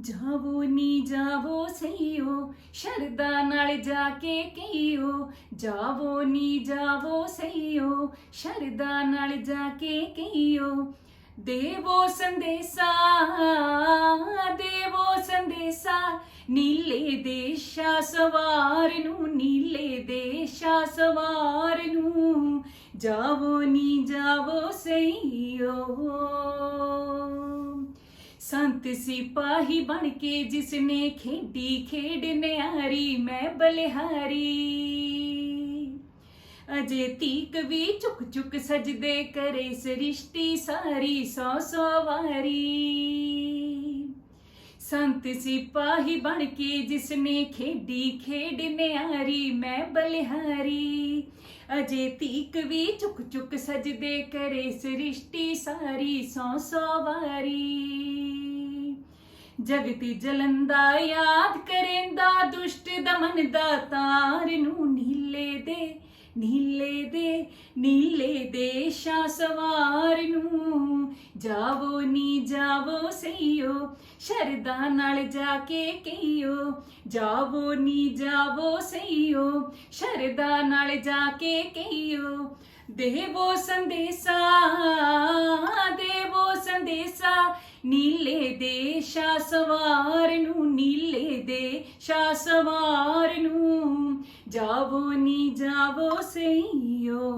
ਜਾਵੋ ਨੀ ਜਾਵੋ ਸਈਓ ਸ਼ਰਦਾ ਨਾਲ ਜਾ ਕੇ ਕਈਓ ਜਾਵੋ ਨੀ ਜਾਵੋ ਸਈਓ ਸ਼ਰਦਾ ਨਾਲ ਜਾ ਕੇ ਕਈਓ ਦੇਵੋ ਸੰਦੇਸਾ ਦੇਵੋ ਸੰਦੇਸਾ, ਨੀਲੇ ਦੇਸ਼ਾ ਸਵਾਰ ਨੂੰ, ਨੀਲੇ ਦੇਸ਼ਾ ਸਵਾਰ ਨੂੰ। ਜਾਵੋ ਨੀ ਜਾਵੋ ਸਈਓ ਸੰਤ ਸਿਪਾਹੀ ਬਣ ਕੇ ਜਿਸਨੇ ਖੇਡੀ ਖੇਡ ਨਿਆਰੀ ਮੈਂ ਬਲਿਹਾਰੀ ਅਜੇ ਤੀਕ ਵੀ ਝੁਕ ਝੁਕ ਸਜਦੇ ਕਰੇ ਸ੍ਰਿਸ਼ਟੀ ਸਾਰੀ ਸੌ ਸੌ ਵਾਰੀ ਸੰਤ ਸਿਪਾਹੀ ਬਣ ਕੇ ਜਿਸਨੇ ਖੇਡੀ ਖੇਡ ਨਿਆਰੀ, ਮੈਂ ਬਲਿਹਾਰੀ। ਅਜੇ ਤੀਕ ਵੀ ਚੁੱਕ ਚੁੱਕ ਸਜਦੇ ਕਰੇ ਸ੍ਰਿਸ਼ਟੀ ਸਾਰੀ, ਸੌ ਸੌ ਵਾਰੀ। ਜਗਤੀ ਜਲੰਦਾ ਯਾਦ ਕਰੇਂਦਾ, ਦੁਸ਼ਟ ਦਮਨ ਦਾ ਤਾਰ ਨੂੰ ਨੀਲੇ ਦੇ ਨੀਲੇ ਦੇ ਨੀਲੇ ਦੇ ਸ਼ਾ ਸਵਾਰ ਨੂੰ। ਜਾਵੋ, ਨੀ ਜਾਵੋ ਸਈਓ ਸ਼ਰਦਾ ਨਾਲ ਜਾ ਕੇ ਕਈਓ ਜਾਵੋ, ਨੀ ਜਾਵੋ ਸਈਓ ਸ਼ਰਦਾ ਨਾਲ ਜਾ ਕੇ ਕਈਓ ਦੇਵੋ ਸੰਦੇਸਾ ਦੇਵੋ ਸੰਦੇਸਾ, ਨੀਲੇ ਦੇ ਸ਼ਾਸਵਾਰ ਨੂੰ, ਨੀਲੇ ਦੇ ਸ਼ਾਸਵਾਰ ਨੂੰ। ਜਾਵੋ, ਨੀ ਜਾਵੋ ਸਈਓ